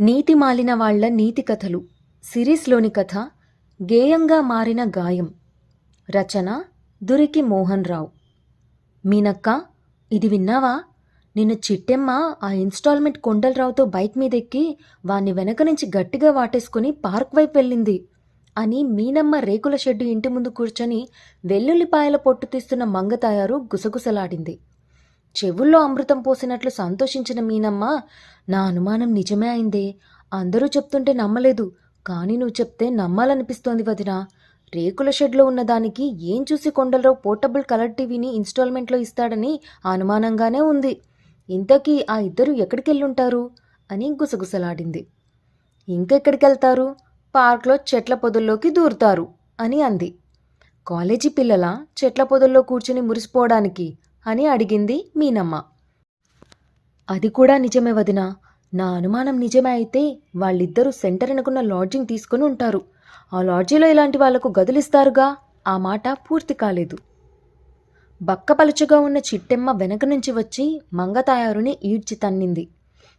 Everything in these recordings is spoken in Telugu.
నీతి మాలిన వాళ్ళ నీతి కథలు. సిరీస్లోని కథ గేయంగా మారిన గాయం. రచన దురికి మోహన్ రావు మీనక్క ఇది విన్నావా? నిన్న చిట్టెమ్మ ఆ ఇన్స్టాల్మెంట్ కొండలరావుతో బైక్ మీద ఎక్కి వాణ్ణి వెనక నుంచి గట్టిగా వాటేసుకుని పార్క్ వైపు వెళ్ళింది అని మీనమ్మ రేకుల షెడ్డు ఇంటి ముందు కూర్చొని వెల్లుల్లిపాయల పొట్టు తీస్తున్న మంగతాయారు గుసగుసలాడింది. చెవుల్లో అమృతం పోసినట్లు సంతోషించిన మీనమ్మ నా అనుమానం నిజమే అయిందే. అందరూ చెప్తుంటే నమ్మలేదు. కానీ నువ్వు చెప్తే నమ్మాలనిపిస్తోంది వదినా. రేకుల షెడ్లో ఉన్న దానికి ఏం చూసి కొండలరావు పోర్టబుల్ కలర్ టీవీని ఇన్స్టాల్మెంట్లో ఇస్తాడని అనుమానంగానే ఉంది. ఇంతకీ ఆ ఇద్దరు ఎక్కడికెళ్ళుంటారు? అని గుసగుసలాడింది. ఇంకెక్కడికెళ్తారు? పార్క్లో చెట్ల పొదల్లోకి దూరుతారు అని అంది. కాలేజీ పిల్లల చెట్ల పొదల్లో కూర్చుని మురిసిపోవడానికి? అని అడిగింది మీనమ్మ. అది కూడా నిజమే వదినా. నా అనుమానం నిజమే అయితే వాళ్ళిద్దరూ సెంటర్ అనుకున్న లాడ్జింగ్ తీసుకుని ఉంటారు. ఆ లాడ్జీలో ఇలాంటి వాళ్ళకు గదులిస్తారుగా? ఆ మాట పూర్తి కాలేదు. బక్కపలుచగా ఉన్న చిట్టెమ్మ వెనక నుంచి వచ్చి మంగతాయారుని ఈడ్చి తన్నింది.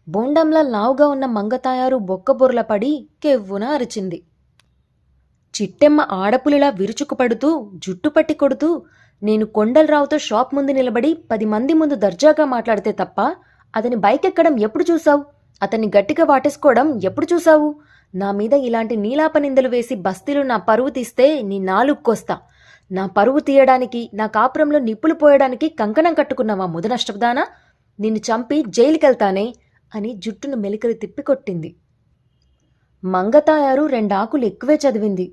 బోండంలా లావుగా ఉన్న మంగతాయారు బొక్కబొర్ల పడి కెవ్వున అరిచింది. చిట్టెమ్మ ఆడపులిలా విరుచుకుపడుతూ జుట్టు పట్టి కొడుతూ నేను కొండలరావుతో షాప్ ముందు నిలబడి పది మంది ముందు దర్జాగా మాట్లాడితే తప్ప అతని బైక్ ఎక్కడం ఎప్పుడు చూసావు అతన్ని గట్టిగా వాటేసుకోవడం ఎప్పుడు చూసావు నా మీద ఇలాంటి నీలాప నిందలు వేసి బస్తీలు నా పరువు తీస్తే నీ నాలుక్కొస్తా. నా పరువు తీయడానికి నా కాపురంలో నిప్పులు పోయడానికి కంకణం కట్టుకున్నావా ముదనష్టపదానా నిన్ను చంపి జైలుకెళ్తానే? అని జుట్టును మెలికలు తిప్పికొట్టింది. మంగతాయారు రెండాకులు ఎక్కువే చదివింది.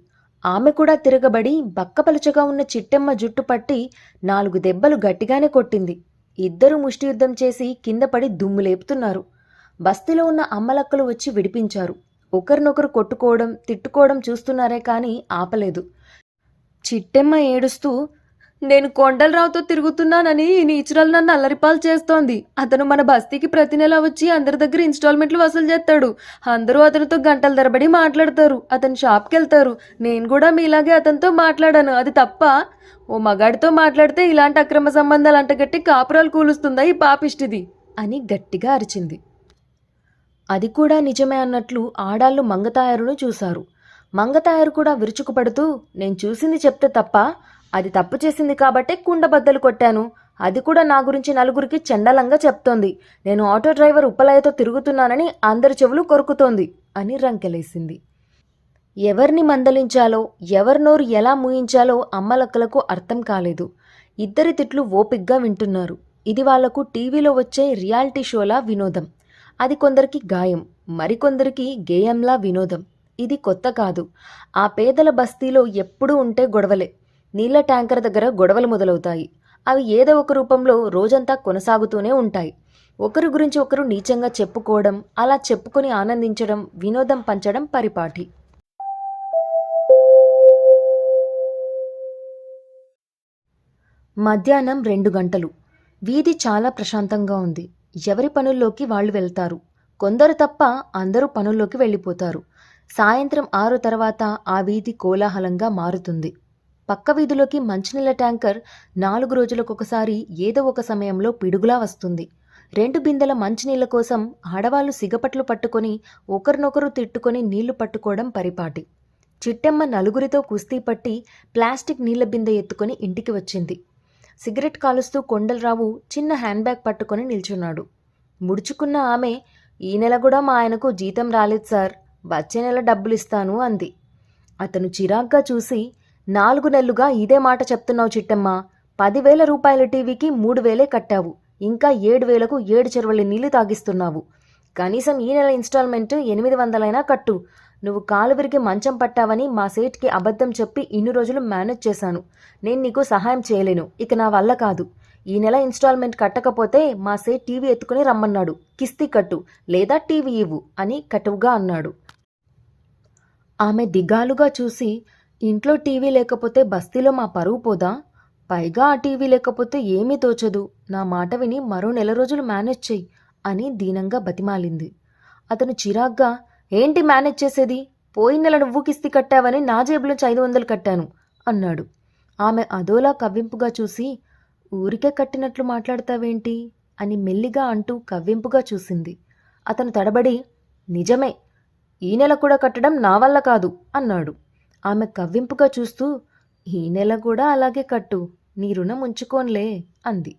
ఆమె కూడా తిరగబడి బక్కపలుచగా ఉన్న చిట్టెమ్మ జుట్టు పట్టి నాలుగు దెబ్బలు గట్టిగానే కొట్టింది. ఇద్దరు ముష్టియుద్ధం చేసి కిందపడి దుమ్ము లేపుతున్నారు బస్తీలో ఉన్న అమ్మలక్కలు వచ్చి విడిపించారు. ఒకరినొకరు కొట్టుకోవడం తిట్టుకోవడం చూస్తున్నారే కానీ ఆపలేదు. చిట్టెమ్మ ఏడుస్తూ నేను కొండలరావుతో తిరుగుతున్నానని ఈ నీచురాలు నన్ను అల్లరిపాలు చేస్తోంది. అతను మన బస్తీకి ప్రతి నెల వచ్చి అందరి దగ్గర ఇన్స్టాల్మెంట్లు వసూలు చేస్తాడు. అందరూ అతనితో గంటల తరబడి మాట్లాడతారు. అతని షాప్కి వెళ్తారు నేను కూడా మీలాగే అతనితో మాట్లాడాను. అది తప్ప ఓ మగాడితో మాట్లాడితే ఇలాంటి అక్రమ సంబంధాలు అంటగట్టి కాపురాలు కూలుస్తుందా ఈ పాపిష్టిది? అని గట్టిగా అరిచింది. అది కూడా నిజమే అన్నట్లు ఆడాళ్ళు మంగతాయారును చూశారు. మంగతాయారు కూడా విరుచుకుపడుతూ నేను చూసింది చెప్తే తప్ప అది తప్పు చేసింది కాబట్టే కుండబద్దలు కొట్టాను. అది కూడా నా గురించి నలుగురికి చండలంగా చెప్తోంది. నేను ఆటో డ్రైవర్ ఉప్పలయ్యతో తిరుగుతున్నానని అందరి చెవులు కొరుకుతోంది అని రంకెలేసింది. ఎవరిని మందలించాలో ఎవరి నోరు ఎలా మూయించాలో అమ్మలక్కలకు అర్థం కాలేదు. ఇద్దరి తిట్లు ఓపిగ్గా వింటున్నారు. ఇది వాళ్ళకు టీవీలో వచ్చే రియాలిటీ షోలా వినోదం. అది కొందరికి గాయం మరికొందరికి గేయంలా వినోదం. ఇది కొత్త కాదు. ఆ పేదల బస్తీలో ఎప్పుడూ ఉంటే గొడవలే. నీళ్ళ ట్యాంకర్ దగ్గర గొడవలు మొదలవుతాయి. అవి ఏదో ఒక రూపంలో రోజంతా కొనసాగుతూనే ఉంటాయి. ఒకరి గురించి ఒకరు నీచంగా చెప్పుకోవడం అలా చెప్పుకొని ఆనందించడం వినోదం పంచడం పరిపాటి. మధ్యాహ్నం రెండు గంటలు. వీధి చాలా ప్రశాంతంగా ఉంది. ఎవరి పనుల్లోకి వాళ్ళు వెళ్తారు? కొందరు తప్ప అందరూ పనుల్లోకి వెళ్ళిపోతారు. సాయంత్రం ఆరు తర్వాత ఆ వీధి కోలాహలంగా మారుతుంది. పక్క వీధిలోకి మంచినీళ్ళ ట్యాంకర్ నాలుగు రోజులకొకసారి ఏదో ఒక సమయంలో పిడుగులా వస్తుంది. రెండు బిందెల మంచినీళ్ళ కోసం ఆడవాళ్ళు సిగపట్లు పట్టుకొని ఒకరినొకరు తిట్టుకొని నీళ్ళు పట్టుకోవడం పరిపాటి. చిట్టెమ్మ నలుగురితో కుస్తీ పట్టి ప్లాస్టిక్ నీళ్ళ బిందె ఎత్తుకొని ఇంటికి వచ్చింది. సిగరెట్ కాలుస్తూ కొండలరావు చిన్న హ్యాండ్ బ్యాగ్ పట్టుకొని నిల్చున్నాడు. ముడుచుకున్న ఆమె ఈ నెల కూడా మా ఆయనకు జీతం రాలేదు సార్ వచ్చే నెల డబ్బులు ఇస్తాను అంది. అతను చిరాగ్గా చూసి నాలుగు నెలలుగా ఇదే మాట చెప్తున్నావు చిట్టమ్మ. పదివేల రూపాయల టీవీకి మూడు వేలే కట్టావు. ఇంకా ఏడు వేలకు ఏడు చెరువుల నీళ్ళు తాగిస్తున్నావు. కనీసం ఈ నెల ఇన్స్టాల్మెంట్ ఎనిమిది వందలైనా కట్టు. నువ్వు కాలు విరిగి మంచం పట్టావని మా సేట్కి అబద్ధం చెప్పి ఇన్ని రోజులు మేనేజ్ చేశాను. నేను నీకు సహాయం చేయలేను. ఇక నా వల్ల కాదు. ఈ నెల ఇన్స్టాల్మెంట్ కట్టకపోతే మా సేట్ టీవీ ఎత్తుకుని రమ్మన్నాడు. కిస్తీ కట్టు. లేదా టీవీ ఇవ్వు అని కటువుగా అన్నాడు. ఆమె దిగాలుగా చూసి ఇంట్లో టీవీ లేకపోతే బస్తీలో మా పరువు పోదా? పైగా ఆ టీవీ లేకపోతే ఏమీ తోచదు. నా మాట విని మరో నెల రోజులు మేనేజ్ చెయ్యి అని దీనంగా బతిమాలింది. అతను చిరాగ్గా ఏంటి మేనేజ్ చేసేది? పోయిన నెల నువ్వు కిస్తీ కట్టావని నా జేబులోంచి ఐదు వందలు కట్టాను అన్నాడు. ఆమె అదోలా కవ్వింపుగా చూసి ఊరికే కట్టినట్లు మాట్లాడతావేంటి? అని మెల్లిగా అంటూ కవ్వింపుగా చూసింది. అతను తడబడి నిజమే. ఈ నెల కూడా కట్టడం నా వల్ల కాదు అన్నాడు. ఆమె కవ్వింపుగా చూస్తూ ఈ నెల కూడా అలాగే కట్టు నీ రుణం ఉంచుకోన్లే అంది.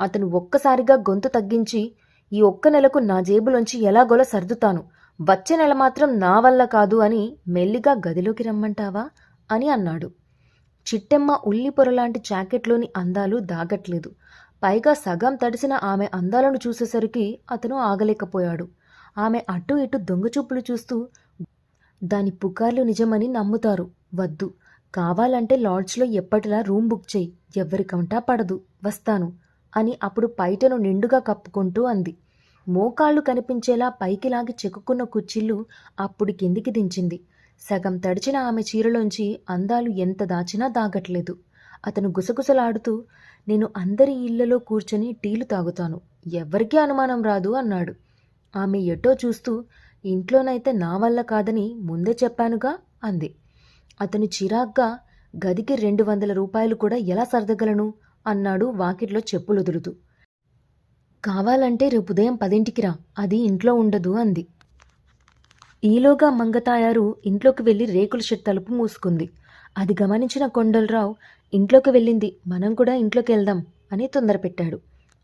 అతను ఒక్కసారిగా గొంతు తగ్గించి ఈ ఒక్క నెలకు నా జేబులోంచి ఎలాగోలా సర్దుతాను వచ్చే నెల మాత్రం నా వల్ల కాదు అని మెల్లిగా గదిలోకి రమ్మంటావా? అని అన్నాడు. చిట్టెమ్మ ఉల్లి పొరలాంటి జాకెట్లోని అందాలు దాగట్లేదు. పైగా సగం తడిసిన ఆమె అందాలను చూసేసరికి అతను ఆగలేకపోయాడు. ఆమె అటు ఇటు దొంగచూపులు చూస్తూ దాని పుకార్లు నిజమని నమ్ముతారు. వద్దు. కావాలంటే లాడ్జ్లో ఎప్పటిలా రూమ్ బుక్ చేయి. ఎవ్వరికంటా పడదు. వస్తాను. అని అప్పుడు పైటను నిండుగా కప్పుకుంటూ అంది. మోకాళ్ళు కనిపించేలా పైకి లాగి చెక్కుకున్న కుచ్చిళ్ళు అప్పుడు కిందికి దించింది. సగం తడిచిన ఆమె చీరలోంచి అందాలు ఎంత దాచినా దాగట్లేదు. అతను గుసగుసలాడుతూ నేను అందరి ఇళ్ళలో కూర్చొని టీలు తాగుతాను. ఎవ్వరికీ అనుమానం రాదు అన్నాడు. ఆమె ఎటో చూస్తూ ఇంట్లోనైతే నా వల్ల కాదని ముందే చెప్పానుగా అంది. అతను చిరాగ్గా గదికి రెండు వందల రూపాయలు కూడా ఎలా సర్దగలను? అన్నాడు వాకిట్లో చెప్పులొదులుతూ కావాలంటే రేపు ఉదయం పదింటికి రా అది ఇంట్లో ఉండదు అంది. ఈలోగా మంగతాయారు ఇంట్లోకి వెళ్ళి రేకుల షెడ్ తలుపు మూసుకుంది. అది గమనించిన కొండలరావు ఇంట్లోకి వెళ్ళింది మనం కూడా ఇంట్లోకి వెళ్దాం అని తొందరపెట్టాడు.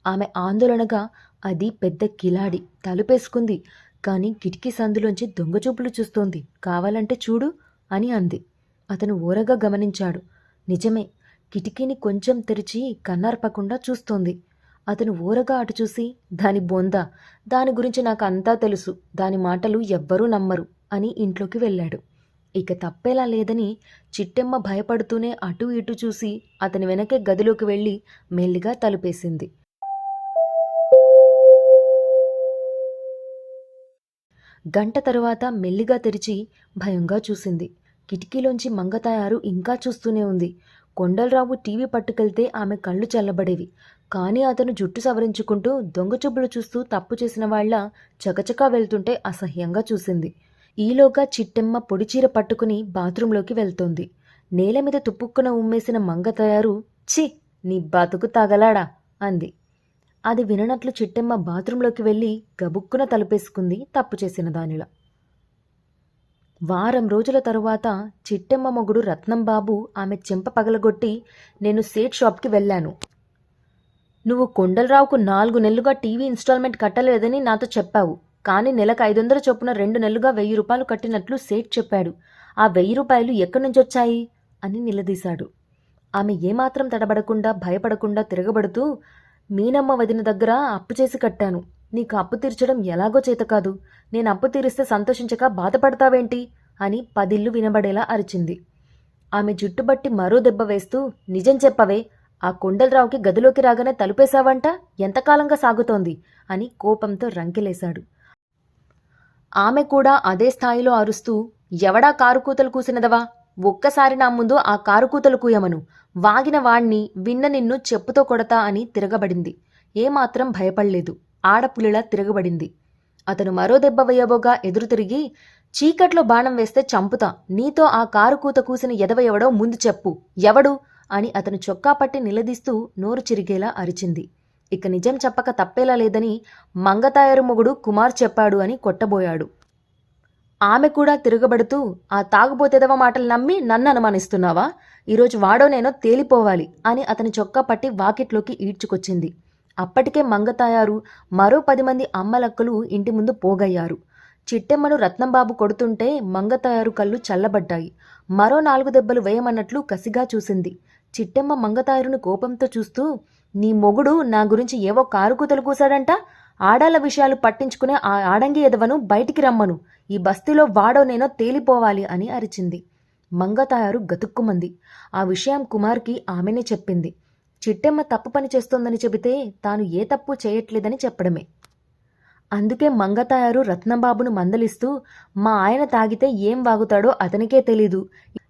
ఆమె ఆందోళనగా అది పెద్ద కిలాడి తలుపేసుకుంది కానీ కిటికీ సందులోంచి దొంగచూపులు చూస్తోంది. కావాలంటే చూడు అని అంది. అతను ఊరగా గమనించాడు. నిజమే కిటికీని కొంచెం తెరిచి కన్నార్పకుండా చూస్తోంది. అతను ఊరగా అటు చూసి దాని బొంద దాని గురించి నాకు అంతా తెలుసు దాని మాటలు ఎవ్వరూ నమ్మరు అని ఇంట్లోకి వెళ్ళాడు. ఇక తప్పేలా లేదని చిట్టెమ్మ భయపడుతూనే అటు ఇటు చూసి అతని వెనకే గదిలోకి వెళ్ళి మెల్లిగా తలుపేసింది. గంట తరువాత మెల్లిగా తెరిచి భయంగా చూసింది. కిటికీలోంచి మంగతాయారు ఇంకా చూస్తూనే ఉంది. కొండలరావు టీవీ పట్టుకెళ్తే ఆమె కళ్ళు చల్లబడేవి. కానీ అతను జుట్టు సవరించుకుంటూ దొంగచూపులు చూస్తూ తప్పు చేసిన వాళ్ళ చకచకా వెళ్తుంటే అసహ్యంగా చూసింది. ఈలోగా చిట్టెమ్మ పొడిచీర పట్టుకుని బాత్రూంలోకి వెళ్తోంది. నేల మీద తుప్పుక్కున ఉమ్మేసిన మంగ తయారు ఛీ నీ బతుకు తగలాడా? అంది. అది విననట్లు చిట్టెమ్మ బాత్రూంలోకి వెళ్ళి గబుక్కున తలుపేసుకుంది తప్పు చేసిన దానిలా. వారం రోజుల తరువాత చిట్టెమ్మ మొగుడు రత్నం బాబు ఆమె చెంప పగలగొట్టి నేను సేట్ షాప్కి వెళ్ళాను. నువ్వు కొండలరావుకు నాలుగు నెలలుగా టీవీ ఇన్స్టాల్మెంట్ కట్టలేదని నాతో చెప్పావు. కానీ నెలకు ఐదు వందల చొప్పున రెండు నెలలుగా వెయ్యి రూపాయలు కట్టినట్లు సేట్ చెప్పాడు. ఆ వెయ్యి రూపాయలు ఎక్కడి నుంచి వచ్చాయి? అని నిలదీశాడు. ఆమె ఏమాత్రం తడబడకుండా భయపడకుండా తిరగబడుతూ మీనమ్మ వదిన దగ్గర అప్పు చేసి కట్టాను. నీకు అప్పు తీర్చడం ఎలాగో చేత కాదు. నేను అప్పు తీరిస్తే సంతోషించక బాధపడతావేంటి? అని పదిల్లు వినబడేలా అరిచింది. ఆమె జుట్టుబట్టి మరో దెబ్బ వేస్తూ నిజం చెప్పవే ఆ కొండలరావుకి గదిలోకి రాగానే తలుపేశావంట? ఎంతకాలంగా సాగుతోంది? అని కోపంతో రంకెలేశాడు. ఆమె కూడా అదే స్థాయిలో అరుస్తూ ఎవడా కారు కూతలు కూసినదవా? ఒక్కసారి నా ముందు ఆ కారు కూతలు కూయమను. వాగిన వాణ్ణి విన్న నిన్ను చెప్పుతో కొడతా అని తిరగబడింది. ఏమాత్రం భయపడలేదు. ఆడపులిలా తిరగబడింది. అతను మరో దెబ్బ వేయబోగా ఎదురు తిరిగి చీకట్లో బాణం వేస్తే చంపుతా. నీతో ఆ కారు కూత కూసిన ఎదవ ఎవడో ముందు చెప్పు. ఎవడు? అని అతను చొక్కా పట్టి నిలదీస్తూ నోరు చిరిగేలా అరిచింది. ఇక నిజం చెప్పక తప్పేలా లేదని మంగతాయరు మొగుడు కుమార్ చెప్పాడు అని కొట్టబోయాడు. ఆమె కూడా తిరగబడుతూ ఆ తాగుబోతేదవ మాటలు నమ్మి నన్ను అనుమానిస్తున్నావా? ఈరోజు వాడో నేనో తేలిపోవాలి అని అతని చొక్కా పట్టి వాకిట్లోకి ఈడ్చుకొచ్చింది. అప్పటికే మంగతాయారు మరో పది మంది అమ్మలక్కలు ఇంటి ముందు పోగయ్యారు. చిట్టెమ్మను రత్నంబాబు కొడుతుంటే మంగతాయారు కళ్ళు చల్లబడ్డాయి. మరో నాలుగు దెబ్బలు వేయమన్నట్లు కసిగా చూసింది. చిట్టెమ్మ మంగతాయారును కోపంతో చూస్తూ నీ మొగుడు నా గురించి ఏవో కారుకూతలు కూశాడంట? ఆడాల విషయాలు పట్టించుకునే ఆ ఆడంగి ఎదవను బయటికి రమ్మను. ఈ బస్తీలో వాడో నేనో తేలిపోవాలి అని అరిచింది. మంగతాయారు గతుక్కుమంది. ఆ విషయం కుమార్కి ఆమెనే చెప్పింది. చిట్టెమ్మ తప్పు పని చేస్తోందని చెబితే తాను ఏ తప్పు చేయట్లేదని చెప్పడమే. అందుకే మంగతాయారు రత్నంబాబును మందలిస్తూ మా ఆయన తాగితే ఏం వాగుతాడో అతనికే తెలీదు.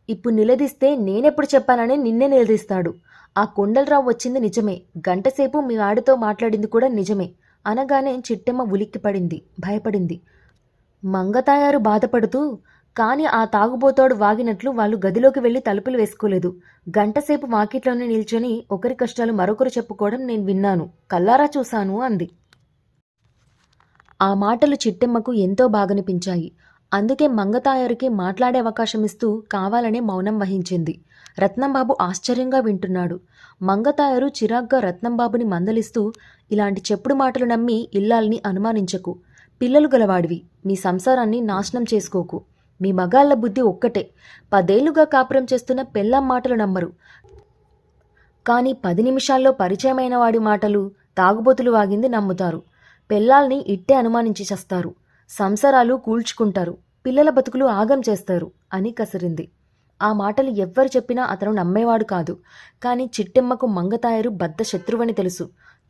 ఇప్పుడు నిలదీస్తే నేనెప్పుడు చెప్పానని నిన్నే నిలదీస్తాడు. ఆ కొండలరావు వచ్చింది నిజమే. గంటసేపు మీ ఆడితో మాట్లాడింది కూడా నిజమే. అనగానే చిట్టెమ్మ ఉలిక్కిపడింది భయపడింది. మంగతాయారు బాధపడుతూ కాని ఆ తాగుబోతోడు వాగినట్లు వాళ్ళు గదిలోకి వెళ్ళి తలుపులు వేసుకోలేదు. గంటసేపు వాకిట్లోనే నిల్చొని ఒకరి కష్టాలు మరొకరు చెప్పుకోవడం నేను విన్నాను. కల్లారా చూశాను అంది. ఆ మాటలు చిట్టెమ్మకు ఎంతో బాగనిపించాయి. అందుకే మంగతాయారికి మాట్లాడే అవకాశం ఇస్తూ కావాలనే మౌనం వహించింది. రత్నంబాబు ఆశ్చర్యంగా వింటున్నాడు. మంగతాయారు చిరాగ్గా రత్నంబాబుని మందలిస్తూ ఇలాంటి చెప్పుడు మాటలు నమ్మి ఇల్లాల్ని అనుమానించకు. పిల్లలు గలవాడివి మీ సంసారాన్ని నాశనం చేసుకోకు. మీ మగాళ్ళ బుద్ధి ఒక్కటే. పదేళ్ళుగా కాపురం చేస్తున్న పెళ్ళం మాటలు నమ్మరు. కానీ పది నిమిషాల్లో పరిచయమైన వాడి మాటలు తాగుబోతులు వాగింది నమ్ముతారు. పెళ్ళాల్ని ఇట్టే అనుమానించి చేస్తారు. సంసారాలు కూల్చుకుంటారు. పిల్లల బతుకులు ఆగం చేస్తారు అని కసిరింది. ఆ మాటలు ఎవ్వరు చెప్పినా అతను నమ్మేవాడు కాదు. కానీ చిట్టెమ్మకు మంగతాయరు బద్ద శత్రువని తెలుసు.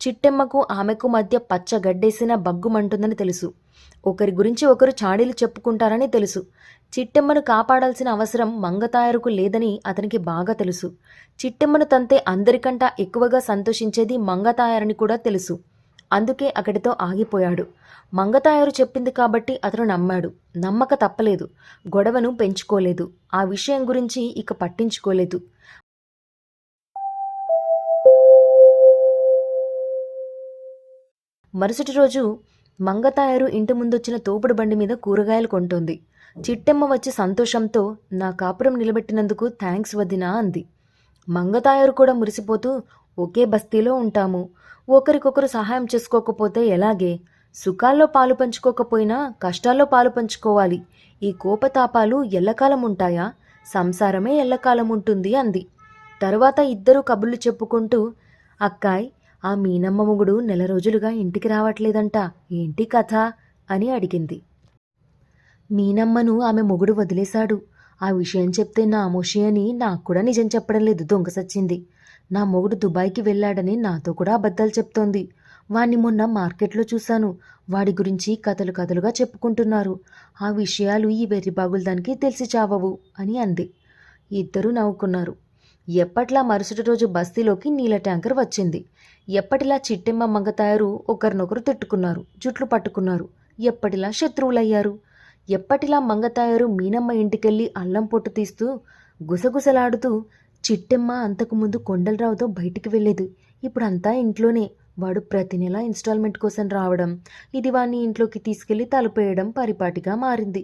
చిట్టెమ్మకు ఆమెకు మధ్య పచ్చ గడ్డేసిన బగ్గుమంటుందని తెలుసు. ఒకరి గురించి ఒకరు చాడీలు చెప్పుకుంటారని తెలుసు. చిట్టెమ్మను కాపాడాల్సిన అవసరం మంగతాయరుకు లేదని అతనికి బాగా తెలుసు. చిట్టెమ్మను తంతే అందరికంటా ఎక్కువగా సంతోషించేది మంగతాయరని కూడా తెలుసు. అందుకే అక్కడితో ఆగిపోయాడు. మంగతాయారు చెప్పింది కాబట్టి అతను నమ్మాడు. నమ్మక తప్పలేదు. గొడవను పెంచుకోలేదు. ఆ విషయం గురించి ఇక పట్టించుకోలేదు. మరుసటి రోజు మంగతాయారు ఇంటి ముందొచ్చిన తోపుడు బండి మీద కూరగాయలు కొంటోంది. చిట్టెమ్మ వచ్చి సంతోషంతో నా కాపురం నిలబెట్టినందుకు థ్యాంక్స్ వదినా అంది. మంగతాయారు కూడా మురిసిపోతూ ఒకే బస్తీలో ఉంటాము. ఒకరికొకరు సహాయం చేసుకోకపోతే ఎలాగే? సుఖాల్లో పాలు పంచుకోకపోయినా కష్టాల్లో పాలు పంచుకోవాలి. ఈ కోపతాపాలు ఎల్లకాలం ఉంటాయా సంసారమే ఎల్లకాలం ఉంటుంది అంది. తరువాత ఇద్దరు కబుర్లు చెప్పుకుంటూ అక్కాయ్ ఆ మీనమ్మ మొగుడు నెల రోజులుగా ఇంటికి రావట్లేదంట. ఏంటి కథ? అని అడిగింది. మీనమ్మను ఆమె మొగుడు వదిలేశాడు. ఆ విషయం చెప్తే నా అమోషి అని నాకు కూడా నిజం చెప్పడం లేదు దొంగ సచ్చింది. నా మొగుడు దుబాయ్కి వెళ్ళాడని నాతో కూడా అబద్ధాలు చెప్తోంది. వాణ్ణి మొన్న మార్కెట్లో చూశాను. వాడి గురించి కథలు కథలుగా చెప్పుకుంటున్నారు. ఆ విషయాలు ఈ వెర్రిబాగుల దానికి తెలిసి చావవు అని అంది. ఇద్దరూ నవ్వుకున్నారు. ఎప్పట్లా మరుసటి రోజు బస్తీలోకి నీళ్ళ ట్యాంకర్ వచ్చింది. ఎప్పటిలా చిట్టెమ్మ మంగతాయారు ఒకరినొకరు తిట్టుకున్నారు జుట్లు పట్టుకున్నారు. ఎప్పటిలా శత్రువులయ్యారు. ఎప్పటిలా మంగతాయారు మీనమ్మ ఇంటికెళ్ళి అల్లం పొట్టు తీస్తూ గుసగుసలాడుతూ చిట్టెమ్మ అంతకుముందు కొండలరావుతో బయటికి వెళ్ళేది. ఇప్పుడు అంతా ఇంట్లోనే. వాడు ప్రతి నెల ఇన్స్టాల్మెంట్ కోసం రావడం ఇది వాణ్ణి ఇంట్లోకి తీసుకెళ్ళి తలుపేయడం పరిపాటిగా మారింది.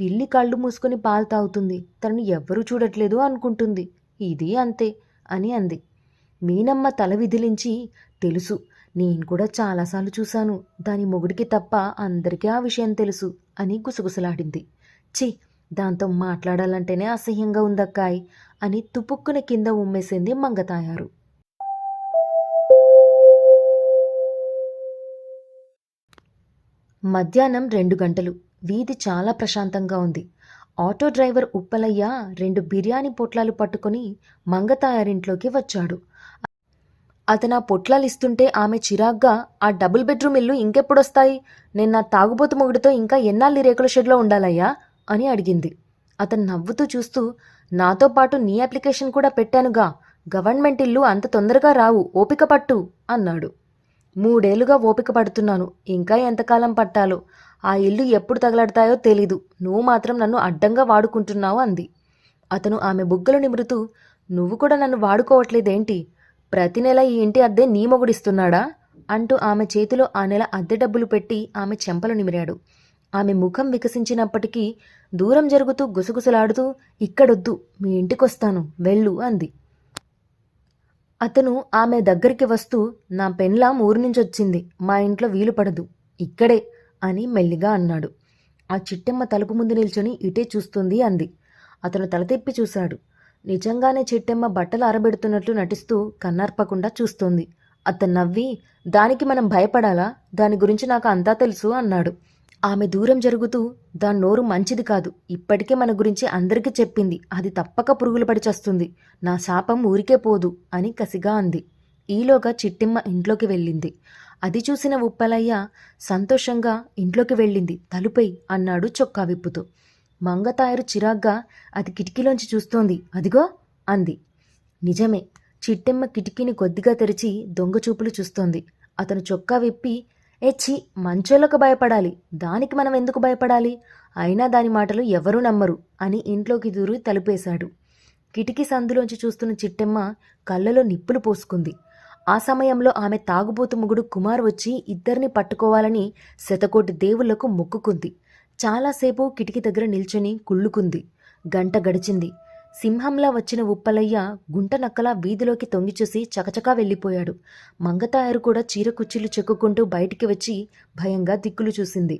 పిల్లి కళ్ళు మూసుకొని పాలు తాగుతుంది తనని ఎవ్వరూ చూడట్లేదు అనుకుంటుంది. ఇది అంతే అని అంది. మీనమ్మ తల విదిలించి తెలుసు నేను కూడా చాలాసార్లు చూశాను దాని మొగుడికి తప్ప అందరికీ ఆ విషయం తెలుసు అని గుసగుసలాడింది. చి దాంతో మాట్లాడాలంటేనే అసహ్యంగా ఉందక్కాయ్ అని తుపుక్కున కింద ఉమ్మేసింది మంగతాయారు. మధ్యాహ్నం రెండు గంటలు. వీధి చాలా ప్రశాంతంగా ఉంది. ఆటో డ్రైవర్ ఉప్పలయ్య రెండు బిర్యానీ పొట్లాలు పట్టుకొని మంగతాయారింట్లోకి వచ్చాడు. అతను ఆ పొట్లాలు ఇస్తుంటే ఆమె చిరాగ్గా ఆ డబుల్ బెడ్రూమ్ ఇల్లు ఇంకెప్పుడొస్తాయి? నేను నా తాగుబోతు మొగుడితో ఇంకా ఎన్నాళ్ళు రేకుల షెడ్లో ఉండాలయ్యా? అని అడిగింది. అతను నవ్వుతూ చూస్తూ నాతో పాటు నీ అప్లికేషన్ కూడా పెట్టానుగా. గవర్నమెంట్ ఇల్లు అంత తొందరగా రావు. ఓపిక పట్టు అన్నాడు. మూడేళ్ళుగా ఓపిక పడుతున్నాను. ఇంకా ఎంతకాలం పట్టాలో? ఆ ఇల్లు ఎప్పుడు తగలడతాయో తెలీదు. నువ్వు మాత్రం నన్ను అడ్డంగా వాడుకుంటున్నావు అంది. అతను ఆమె బుగ్గలు నిమురుతూ నువ్వు కూడా నన్ను వాడుకోవట్లేదేంటి? ప్రతి నెల ఈ ఇంటి అద్దె నీ మొగుడిస్తున్నాడా? అంటూ ఆమె చేతిలో ఆ నెల అద్దె డబ్బులు పెట్టి ఆమె చెంపలు నిమిరాడు. ఆమె ముఖం వికసించినప్పటికీ దూరం జరుగుతూ గుసగుసలాడుతూ ఇక్కడొద్దు మీ ఇంటికొస్తాను వెళ్ళు అంది. అతను ఆమె దగ్గరికి వస్తూ నా పెన్లాం ఊరి నుంచి వచ్చింది. మా ఇంట్లో వీలు పడదు. ఇక్కడే అని మెల్లిగా అన్నాడు. ఆ చిట్టెమ్మ తలుపు ముందు నిల్చొని ఇటే చూస్తుంది అంది. అతను తల తిప్పి చూశాడు. నిజంగానే చిట్టెమ్మ బట్టలు ఆరబెడుతున్నట్లు నటిస్తూ కన్నార్పకుండా చూస్తోంది. అతను నవ్వి దానికి మనం భయపడాలా? దాని గురించి నాకు అంతా తెలుసు అన్నాడు. ఆమె దూరం జరుగుతూ దాని నోరు మంచిది కాదు. ఇప్పటికే మన గురించి అందరికీ చెప్పింది. అది తప్పక పురుగులు పడిచొస్తుంది నా శాపం ఊరికే పోదు అని కసిగా అంది. ఈలోగా చిట్టిమ్మ ఇంట్లోకి వెళ్ళింది. అది చూసిన ఉప్పలయ్య సంతోషంగా ఇంట్లోకి వెళ్ళింది. తలుపై అన్నాడు చొక్కా విప్పుతూ. మంగతాయరు చిరాగ్గా అది కిటికీలోంచి చూస్తోంది. అదిగో అంది. నిజమే. చిట్టెమ్మ కిటికీని కొద్దిగా తెరిచి దొంగ చూపులు చూస్తోంది. అతను చొక్కా విప్పి ఏ ఛీ మంచోళ్ళకు భయపడాలి. దానికి మనం ఎందుకు భయపడాలి? అయినా దాని మాటలు ఎవరూ నమ్మరు అని ఇంట్లోకి దూరి తలుపేశాడు. కిటికీ సందులోంచి చూస్తున్న చిట్టెమ్మ కళ్ళలో నిప్పులు పోసుకుంది. ఆ సమయంలో ఆమె తాగుబోతు ముగుడు కుమార్ వచ్చి ఇద్దరిని పట్టుకోవాలని శతకోటి దేవుళ్ళకు మొక్కుకుంది. చాలాసేపు కిటికీ దగ్గర నిల్చొని కుళ్ళుకుంది. గంట గడిచింది. సింహంలా వచ్చిన ఉప్పలయ్య గుంట నక్కలా వీధిలోకి తొంగిచూసి చకచకా వెళ్ళిపోయాడు. మంగతాయారు కూడా చీర కుచ్చీలు చెక్కుకుంటూ బయటికి వచ్చి భయంగా దిక్కులు చూసింది.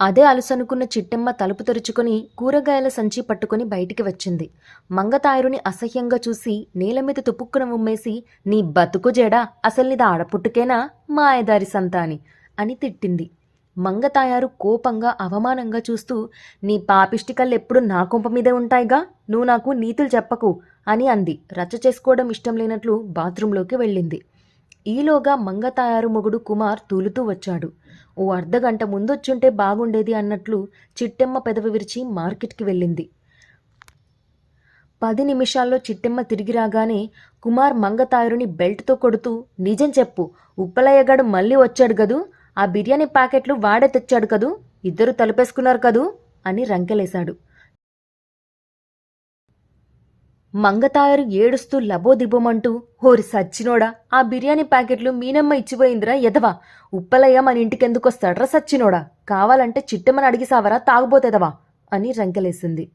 అదే అలసనుకున్న చిట్టెమ్మ తలుపు తెరుచుకొని కూరగాయల సంచి పట్టుకొని బయటికి వచ్చింది. మంగతాయరుని అసహ్యంగా చూసి నేల మీద తుపుక్కున ఉమ్మేసి నీ బతుకు జేడా అసలు నీది ఆడపుట్టుకేనా? మాయదారి సంతాని అని తిట్టింది. మంగతాయారు కోపంగా అవమానంగా చూస్తూ నీ పాపిష్టికళ్ళు ఎప్పుడు నా కొంప మీదే ఉంటాయిగా? నువ్వు నాకు నీతులు చెప్పకు అని అంది. రచ్చ చేసుకోవడం ఇష్టం లేనట్లు బాత్రూంలోకి వెళ్ళింది. ఈలోగా మంగతాయారు మొగుడు కుమార్ తూలుతూ వచ్చాడు. ఓ అర్ధగంట ముందొచ్చుంటే బాగుండేది అన్నట్లు చిట్టెమ్మ పెదవి విరిచి మార్కెట్కి వెళ్ళింది. పది నిమిషాల్లో చిట్టెమ్మ తిరిగి రాగానే కుమార్ మంగతాయరుని బెల్ట్తో కొడుతూ నిజం చెప్పు ఉప్పలయ్యగాడు మళ్ళీ వచ్చాడు గదు? ఆ బిర్యానీ ప్యాకెట్లు వాడే తెచ్చాడు కదూ? ఇద్దరు తలుపేసుకున్నారు కదూ? అని రంకెలేశాడు. మంగతాయరు ఏడుస్తూ లబోదిబోమంటూ హోరి సచ్చినోడా ఆ బిర్యానీ ప్యాకెట్లు మీనమ్మ ఇచ్చిపోయిందిరా ఎదవా? ఉప్పలయ్య మన ఇంటికెందుకొస్తాడ్రా సచ్చినోడా? కావాలంటే చిట్టమ్మని అడిగిసావరా తాగుబోతెదవా అని రంకెలేసింది.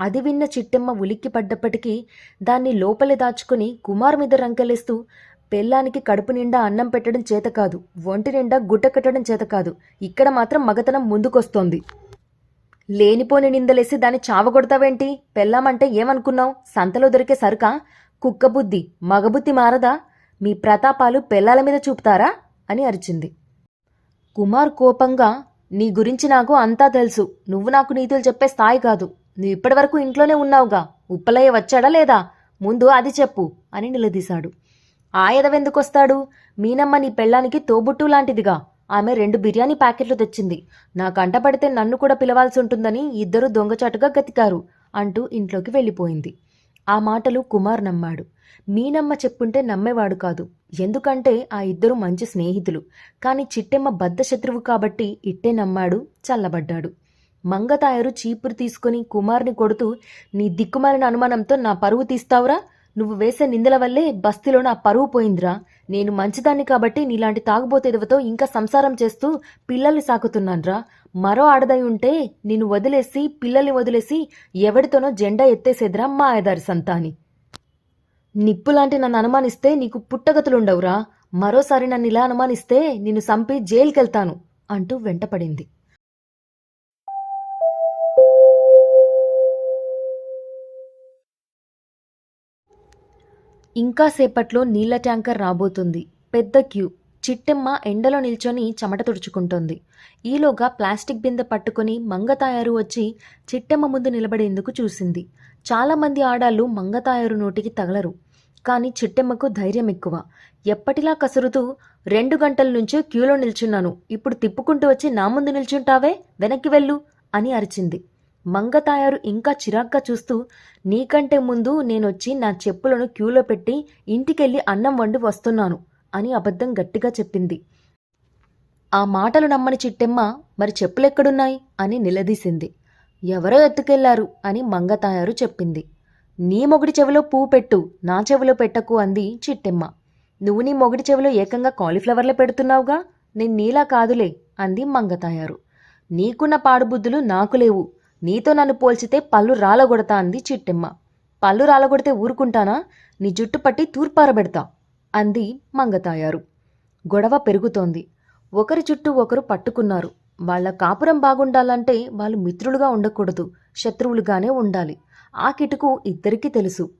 అది విన్న చిట్టమ్మ ఉలిక్కి పడ్డప్పటికీ దాన్ని లోపలి దాచుకుని కుమార్ మీద రంకెలేస్తూ పెళ్ళానికి కడుపు నిండా అన్నం పెట్టడం చేత కాదు ఒంటి నిండా గుడ్డ కట్టడం చేత కాదు. ఇక్కడ మాత్రం మగతనం ముందుకొస్తోంది. లేనిపోని నిందలేసి దాన్ని చావగొడతావేంటి? పెళ్ళామంటే ఏమనుకున్నావు? సంతలో దొరికే సరుకా? కుక్క బుద్ధి మగబుద్ధి మారదా? మీ ప్రతాపాలు పెళ్ళాల మీద చూపుతారా? అని అరిచింది. కుమార్ కోపంగా నీ గురించి నాకు అంతా తెలుసు. నువ్వు నాకు నీతులు చెప్పే స్థాయి కాదు. నువ్వు ఇప్పటివరకు ఇంట్లోనే ఉన్నావుగా. ఉప్పలయ్య వచ్చాడా లేదా? ముందు అది చెప్పు అని నిలదీశాడు. ఆయదవెందుకొస్తాడు మీనమ్మ నీ పెళ్ళానికి తోబుట్టు లాంటిదిగా. ఆమె రెండు బిర్యానీ ప్యాకెట్లు తెచ్చింది. నా కంటపడితే నన్ను కూడా పిలవాల్సి ఉంటుందని ఇద్దరు దొంగచాటుగా గతికారు అంటూ ఇంట్లోకి వెళ్ళిపోయింది. ఆ మాటలు కుమార్ నమ్మాడు. మీనమ్మ చెప్పుంటే నమ్మేవాడు కాదు. ఎందుకంటే ఆ ఇద్దరు మంచి స్నేహితులు. కాని చిట్టెమ్మ బద్ద శత్రువు కాబట్టి ఇట్టే నమ్మాడు చల్లబడ్డాడు. మంగతాయరు చీపురు తీసుకుని కుమార్ని కొడుతూ నీ దిక్కుమాలిన అనుమానంతో నా పరువు తీస్తావురా? నువ్వు వేసే నిందల వల్లే బస్తీలో నా పరువు పోయిందిరా. నేను మంచిదాన్ని కాబట్టి నీలాంటి తాగుబోతెదవతో ఇంకా సంసారం చేస్తూ పిల్లల్ని సాకుతున్నాన్రా. మరో ఆడదై ఉంటే నిన్ను వదిలేసి పిల్లల్ని వదిలేసి ఎవడితోనో జెండా ఎత్తేసేదిరా మా ఆయదారి సంతాని. నిప్పులాంటి నన్ను అనుమానిస్తే నీకు పుట్టగతులుండవురా. మరోసారి నన్ను ఇలా అనుమానిస్తే నిన్ను సంపి జైలుకెళ్తాను అంటూ వెంటపడింది. ఇంకా సేపట్లో నీళ్ళ ట్యాంకర్ రాబోతుంది. పెద్ద క్యూ. చిట్టెమ్మ ఎండలో నిల్చొని చెమట తుడుచుకుంటోంది. ఈలోగా ప్లాస్టిక్ బిందె పట్టుకొని మంగతాయారు వచ్చి చిట్టెమ్మ ముందు నిలబడేందుకు చూసింది. చాలామంది ఆడాళ్ళు మంగతాయారు నోటికి తగలరు. కానీ చిట్టెమ్మకు ధైర్యం ఎక్కువ. ఎప్పటిలా కసురుతూ రెండు గంటల నుంచే క్యూలో నిల్చున్నాను. ఇప్పుడు తిప్పుకుంటూ వచ్చి నా ముందు నిల్చుంటావే? వెనక్కి వెళ్ళు అని అరిచింది. మంగతాయారు ఇంకా చిరాగ్గా చూస్తూ నీకంటే ముందు నేనొచ్చి నా చెప్పులను క్యూలో పెట్టి ఇంటికెళ్ళి అన్నం వండి వస్తున్నాను అని అబద్ధం గట్టిగా చెప్పింది. ఆ మాటలు నమ్మని చిట్టెమ్మ మరి చెప్పులెక్కడున్నాయి? అని నిలదీసింది. ఎవరో ఎత్తుకెళ్ళారు? అని మంగతాయారు చెప్పింది. నీ మొగుడి చెవిలో పువ్వు పెట్టు నా చెవిలో పెట్టకు అంది చిట్టెమ్మ. నువ్వు నీ మొగుడి చెవిలో ఏకంగా కాలీఫ్లవర్లే పెడుతున్నావుగా? నేను నీలా కాదులే అంది మంగతాయారు. నీకున్న పాడుబుద్ధులు నాకు లేవు నీతో నన్ను పోల్చితే పళ్ళు రాలగొడతా అంది చిట్టెమ్మ. పళ్ళు రాలగొడితే ఊరుకుంటానా? నీ జుట్టు పట్టి తూర్పారబెడతా అంది మంగతాయారు. గొడవ పెరుగుతోంది. ఒకరి చుట్టూ ఒకరు పట్టుకున్నారు. వాళ్ళ కాపురం బాగుండాలంటే వాళ్ళు మిత్రులుగా ఉండకూడదు శత్రువులుగానే ఉండాలి. ఆ కిటుకు ఇద్దరికీ తెలుసు.